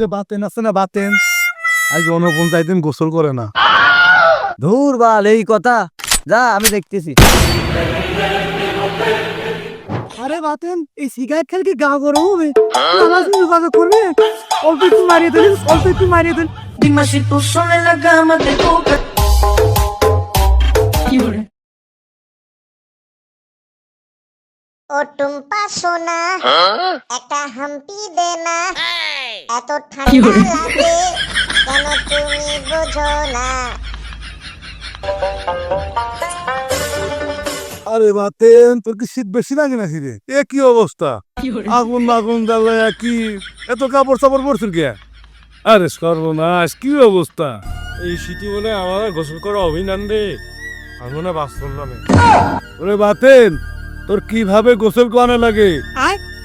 যে বাতেন আছে না বাতেন? আজ অনপঞ্চায়েত দিন গোসল করে না। ধুর বাল এই কথা। যা আমি দেখতেছি। আরে বাতেন এই সিগারেট খেলে কি গা গরম হবে? আমার সঙ্গে যোগাযোগ করবে? অল্প একটু মারিয়ে দেন অল্প একটু মারিয়ে দিন। Dime si tú son en ও টুম্পা সোনা একটা হাম্পি দে না। এত ঠান্ডা লাগে কেন তুমি বোঝো না? আরে বাতেন তোর কি শীত বেশি লাগে নাকি রে? এ কি অবস্থা? আগুন আগুন জ্বালায় কি এত কাপড় চাপড় পরছিস কে? আরে সর্বনাশ কি অবস্থা? এই শীতে বলে আমার গোসল করা অভিনান রে। আমি মনে বাস্তব নামে ওরে বাতেন তোর কীভাবে গোসল করানো লাগে?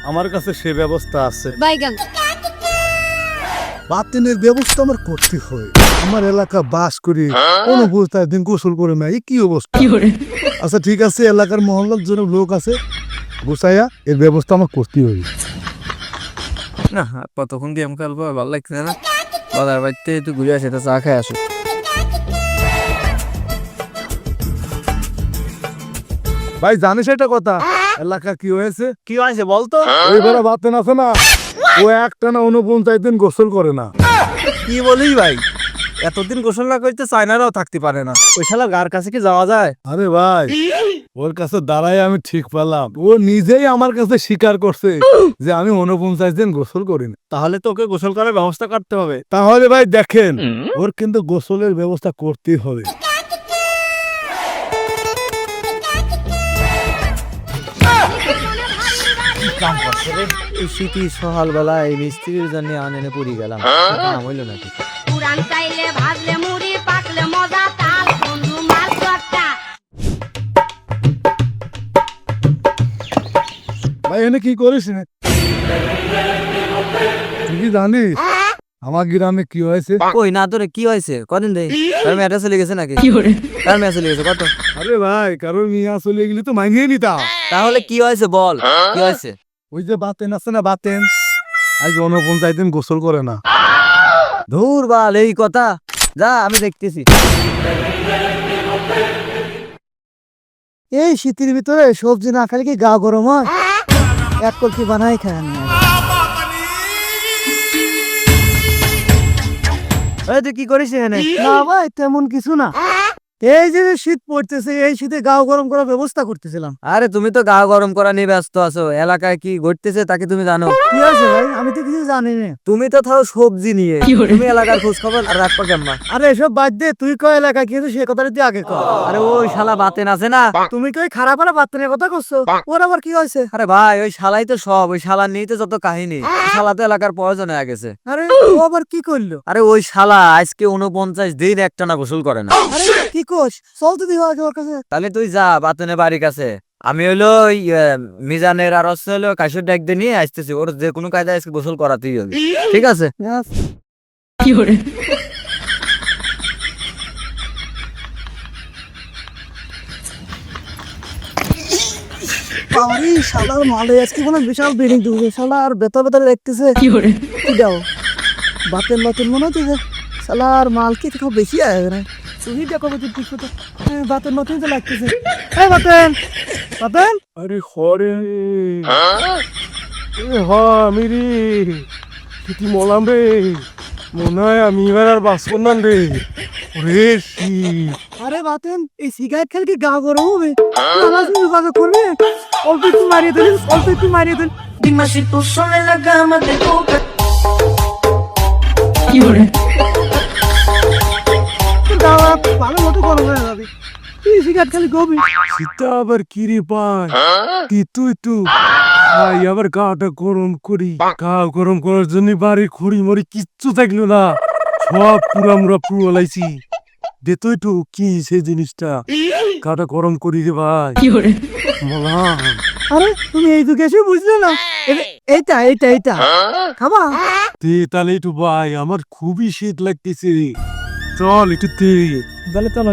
আমার কাছে সে ব্যবস্থা আছে। বাইগান বাতেনের ব্যবস্থা আমার করতে হয়। আমার এলাকা বাস করি কোন অবস্থায় দিন গোসল করে না এই কি অবস্থা? আচ্ছা ঠিক আছে এলাকার মহল্লার জন্য লোক আছে। গোসাইয়া এর ব্যবস্থা আমার করতে হবে। না কতক্ষণ গেম খেলব? ভালো লাগছে না? বাজার বাড়িতে একটু ঘুরে আসে তা চা খাই আসো। ভাই জানিস এটা কথা? এলাকা কি হয়েছে? কি হয়েছে বলতো? ওই বেড়া বাতেন আছে না? ও একটা না উনপঞ্চাশ দিন গোসল করে না। কি বলি ভাই? এতদিন গোসল না করতে চায়নারাও থাকতে পারে না। ওই শালা গার কাছে কি যাওয়া যায়? আরে ভাই ওর কাছে দাঁড়াই আমি ঠিক পেলাম। ও নিজেই আমার কাছে স্বীকার করছে যে আমি উনপঞ্চাশ দিন গোসল করি না। তাহলে তো ওকে গোসল করার ব্যবস্থা করতে হবে। তাহলে ভাই দেখেন ওর কিন্তু গোসলের ব্যবস্থা করতেই হবে। এই শীতি সকাল বেলা এই মিস্ত্রির জন্য আনেনে পড়ি গেলাম। কাম হইল নাকি? পুরান চাইলে ভাজলে মুড়ি পাকলে মজা তাল বন্ধু মাছ একটা ভাই এনে কি করিস রে? তুই কি জানিস? আমার গ্রামে কি হয়েছে? কই না তোরে কি হয়েছে? কদিন দে তার মেয়েটা চলে গেছে নাকি? তার মেয়ে চলে গেছে কত? আরে ভাই কারও মিয়া চলে গেলি তো মাইনিয়ে নিতাম। তাহলে কি হয়েছে বল? কি হয়েছে? ওই যে বাতেন আছে না বাতেন? আজ উনপঞ্চাশ দিন গোসল করে না। ধুর বাল এই কথা। যা আমি দেখতেছি। এই শীতের ভিতরে সবজি না খেলে কি গা গরম হয়? এক কলকি বানাই খায় তুই কি করিস এখানে? না ভাই তেমন কিছু না। এই যে শীত পড়তেছে এই শীতে গাও গরম করার ব্যবস্থা করতেছিলাম। আরে তুমি তো গা গরম করা নিয়ে ব্যস্ত আছো। এলাকায় কি ঘটতেছে তাকে তুমি জানো? কি আছে ভাই? আমি তো কিছু জানি না। তুমি তো থাও সবজি নিয়ে। তুমি এলাকার খোঁজ খবর আর রাখবা কেমন? আরে এসব বাদ দে। তুই কয় এলাকা কি সে কথাটা তুই আগে কর আরে ওই শালা বাতেন আছে না? তুমি কই খারাপ আর বাত্তনের কথা করছ ওর আবার কি হয়েছে? আরে ভাই ওই শালাই তো সব। ওই শালা নিয়ে তো যত কাহিনী। শালা তো এলাকার প্রয়োজন হয়ে গেছে। আরে ও আবার কি করল? আরে ওই শালা আজকে উনপঞ্চাশ দিন একটা না গোসল করে না। আরে কি কোষ চল তো দিবা আগে কাছে। তাহলে তুই যা বাতনের বাড়ির কাছে। আমি হলো ওই মিজানের আর হচ্ছে হলো কাশুর ডাক দিয়ে নিয়ে আসতেছি। ওর যে কোনো কায়দায় আজকে গোসল করাতেই হবে। ঠিক আছে? আরে শালার মালে আজকে কোনো বিশাল বিল্ডিং শালা আর দেখতেছে। কি দাও বাতেন বাতেন মনে হচ্ছে যে শালার মাল কি থেকে বেশি আয় না? তুমি দেখো বাতেন বাতেন মতন তো লাগতেছে। এই বাতেন বাতেন। আরে হরে। এ হ আমি রে। কিটি মলাম রে। মনে হয় আমি এবার আর বাঁচব না রে। ওরে আরে বাতেন এই সিগারেট খেলে কি গা গরম হবে? সঙ্গে যোগাযোগ করবে? অল্প একটু মারিয়ে দিন অল্প একটু মারিয়ে দিন। Dime si tú son en la cama te toca. দাওয়া ভালো মতো গরম হয়ে যাবে। এই সিগারেট খালি গবি শীতটা আবার কি রে পায় কি তুই তু? ভাই আবার গাটা গরম করি। গা গরম করার জন্য বাড়ি খড়ি মরি কিচ্ছু থাকল না। সব পুরা মুরা পুরো লাইছি দে তুই কি সেই জিনিসটা? গাটা গরম করি রে ভাই। মলা আরে তুমি এই বুঝলে না? এ- এইটা এইটা এইটা। খাবা? তে তাহলে একটু ভাই আমার খুবই শীত লাগতেছে চল একটু তাহলে চল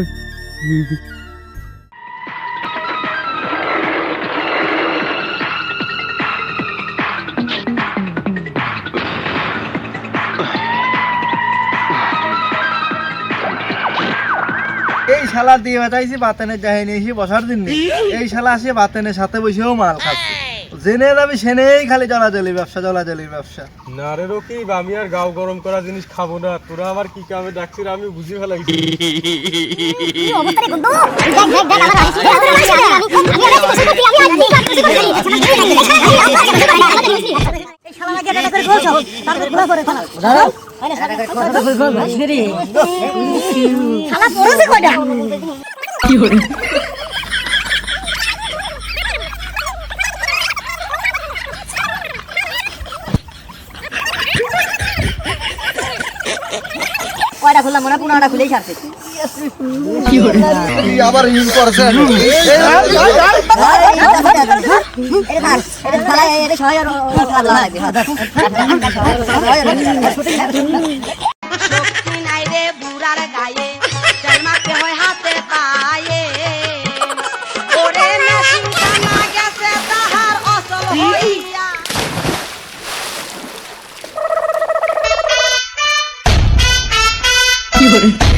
এই শালা দিয়ে বেটাইছি বাতানের জাহিনী এসে বসার দিন এই শালা আসে বাতানের সাথে বসেও মাল খাচ্ছে। জেনে যাবি সেনেই খালি জলাজলি ব্যবসা জলাজলির ব্যবসা। না রে রকিব আমি আর গাও গরম করা জিনিস খাব না। তোরা আমার কি কামে ডাকছিস আমি বুঝি ফেলাইছি। কয়টা খুললাম মনে পুরোটা খুলেই ছাড়ছে আবার ইন করছে শক্তি কি hore